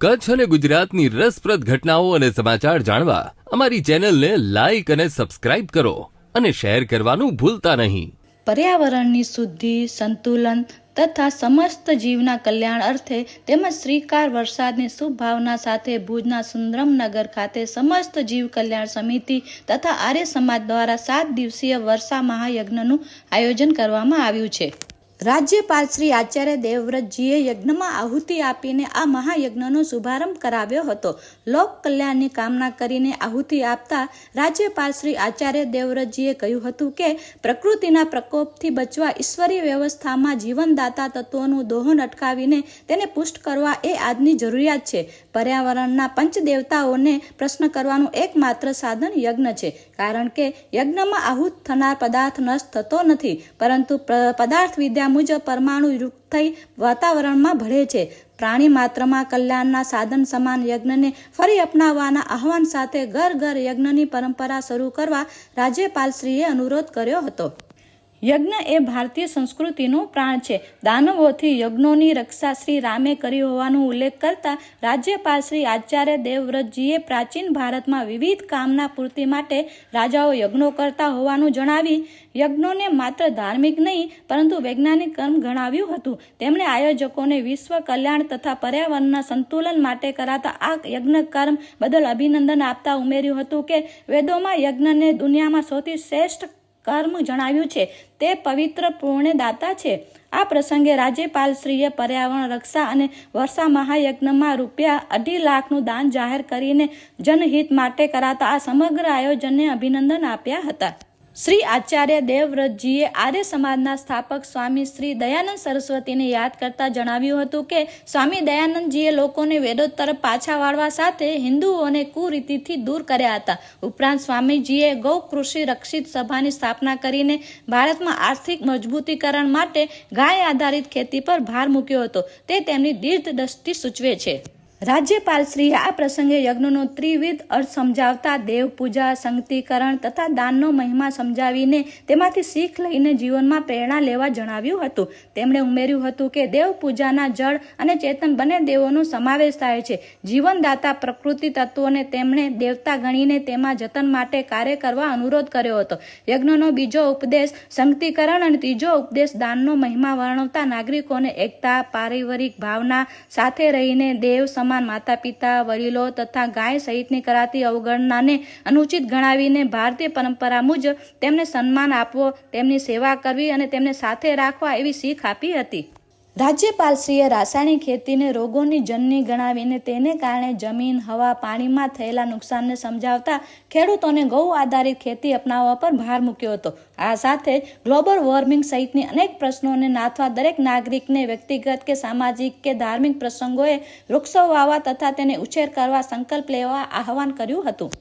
કચ્છ અને ગુજરાતની રસપ્રદ ઘટનાઓ અને સમાચાર જાણવા અમારી ચેનલને લાઈક અને સબસ્ક્રાઇબ કરો અને શેર કરવાનું ભૂલતા નહીં. પર્યાવરણની શુદ્ધિ, સંતુલન તથા સમસ્ત જીવના કલ્યાણ અર્થે તેમજ શ્રીકાર વરસાદની શુભ ભાવના સાથે ભુજના સુંદરમનગર ખાતે સમસ્ત જીવ કલ્યાણ સમિતિ તથા આર્ય સમાજ દ્વારા સાત દિવસીય વર્ષા મહાયજ્ઞનું આયોજન કરવામાં આવ્યું છે. રાજ્યપાલ શ્રી આચાર્ય દેવવ્રતજીએ યજ્ઞમાં આહુતિ આપીને આ મહાયજ્ઞનો શુભારંભ કરાવ્યો હતો. લોક કલ્યાણની કામના કરીને આહુતિ આપતા રાજ્યપાલ શ્રી આચાર્ય દેવવ્રતજીએ કહ્યું હતું કે, પ્રકૃતિના પ્રકોપથી બચવા ઈશ્વરી વ્યવસ્થામાં જીવનદાતા તત્વોનું દોહન અટકાવીને તેને પુષ્ટ કરવા એ આજની જરૂરિયાત છે. પર્યાવરણના પંચદેવતાઓને પ્રશ્ન કરવાનું એકમાત્ર સાધન યજ્ઞ છે. કારણ કે, યજ્ઞમાં આહુત થનાર પદાર્થ નષ્ટ થતો નથી, પરંતુ પ્ર- પદાર્થ વિદ્યા મુજબ પરમાણુ યુક્ત થઈ વાતાવરણમાં ભળે છે. પ્રાણી માત્રમાં કલ્યાણના સાધન સમાન યજ્ઞને ફરી અપનાવવાના આહવાન સાથે ઘર ઘર યજ્ઞની પરંપરા શરૂ કરવા રાજ્યપાલશ્રીએ અનુરોધ કર્યો હતો. યજ્ઞ એ ભારતીય સંસ્કૃતિનું પ્રાણ છે. દાનવોથી યજ્ઞોની રક્ષા શ્રી રામે કરી હોવાનો ઉલ્લેખ કરતા રાજ્યપાલ શ્રી આચાર્ય દેવવ્રતજીએ પ્રાચીન ભારતમાં વિવિધ કામના પૂર્તિ માટે રાજાઓ યજ્ઞો કરતા હોવાનું જણાવી, યજ્ઞોને માત્ર ધાર્મિક નહીં, પરંતુ વૈજ્ઞાનિક કર્મ ગણાવ્યું હતું. તેમણે આયોજકોને વિશ્વ કલ્યાણ તથા પર્યાવરણના સંતુલન માટે કરાતા આ યજ્ઞ કર્મ બદલ અભિનંદન આપતા ઉમેર્યું હતું કે, વેદોમાં યજ્ઞને દુનિયામાં સૌથી શ્રેષ્ઠ કર્મ જણાવ્યું છે. તે પવિત્ર પૂર્ણદાતા છે. આ પ્રસંગે રાજ્યપાલશ્રીએ પર્યાવરણ રક્ષા અને વર્ષા મહાયજ્ઞમાં રૂપિયા અઢી લાખનું દાન જાહેર કરીને જનહિત માટે કરાતા આ સમગ્ર આયોજનને અભિનંદન આપ્યા હતા. શ્રી આચાર્ય દેવવ્રતજીએ આર્ય સમાજના સ્થાપક સ્વામી શ્રી દયાનંદ સરસ્વતીને યાદ કરતા જણાવ્યું હતું કે, સ્વામી દયાનંદજીએ લોકોને વેદો તરફ પાછા વાળવા સાથે હિન્દુઓને કુરીતિથી દૂર કર્યા હતા. ઉપરાંત સ્વામીજીએ ગૌ કૃષિ રક્ષિત સભાની સ્થાપના કરીને ભારતમાં આર્થિક મજબૂતીકરણ માટે ગાય આધારિત ખેતી પર ભાર મૂક્યો હતો. તે તેમની દીર્ઘ દ્રષ્ટિ સૂચવે છે. રાજ્યપાલશ્રીએ આ પ્રસંગે યજ્ઞનો ત્રિવિધ અર્થ સમજાવતા દેવ પૂજા, સંગતીકરણ તથા દાનનો મહિમા સમજાવીને તેમાંથી શીખ લઈને જીવનમાં પ્રેરણા લેવા જણાવ્યું હતું. તેમણે ઉમેર્યું હતું કે દેવ પૂજાના જળ અને ચેતન બંને દેવોનો સમાવેશ થાય છે. જીવનદાતા પ્રકૃતિ તત્વોને તેમણે દેવતા ગણીને તેમાં જતન માટે કાર્ય કરવા અનુરોધ કર્યો હતો. યજ્ઞનો બીજો ઉપદેશ સંગતીકરણ અને ત્રીજો ઉપદેશ દાનનો મહિમા વર્ણવતા નાગરિકોને એકતા, પારિવારિક ભાવના સાથે રહીને દેવ સમાન માતા પિતા વડીલો તથા ગાય સહિતની કરાતી અવગણનાને અનુચિત ગણાવીને ભારતીય પરંપરા મુજબ તેમને સન્માન આપવો, તેમની સેવા કરવી અને તેમને સાથે રાખવા એવી શીખ આપી હતી. રાજ્યપાલશ્રીએ રાસાયણિક ખેતીને રોગોની જનની ગણાવીને તેને કારણે જમીન, હવા, પાણીમાં થયેલા નુકસાનને સમજાવતા ખેડૂતોને ગૌ આધારિત ખેતી અપનાવવા પર ભાર મૂક્યો હતો. આ સાથે ગ્લોબલ વોર્મિંગ સહિતની અનેક પ્રશ્નોને નાથવા દરેક નાગરિકને વ્યક્તિગત કે સામાજિક કે ધાર્મિક પ્રસંગોએ વૃક્ષો વાવવા તથા તેને ઉછેર કરવા સંકલ્પ લેવા આહવાન કર્યું હતું.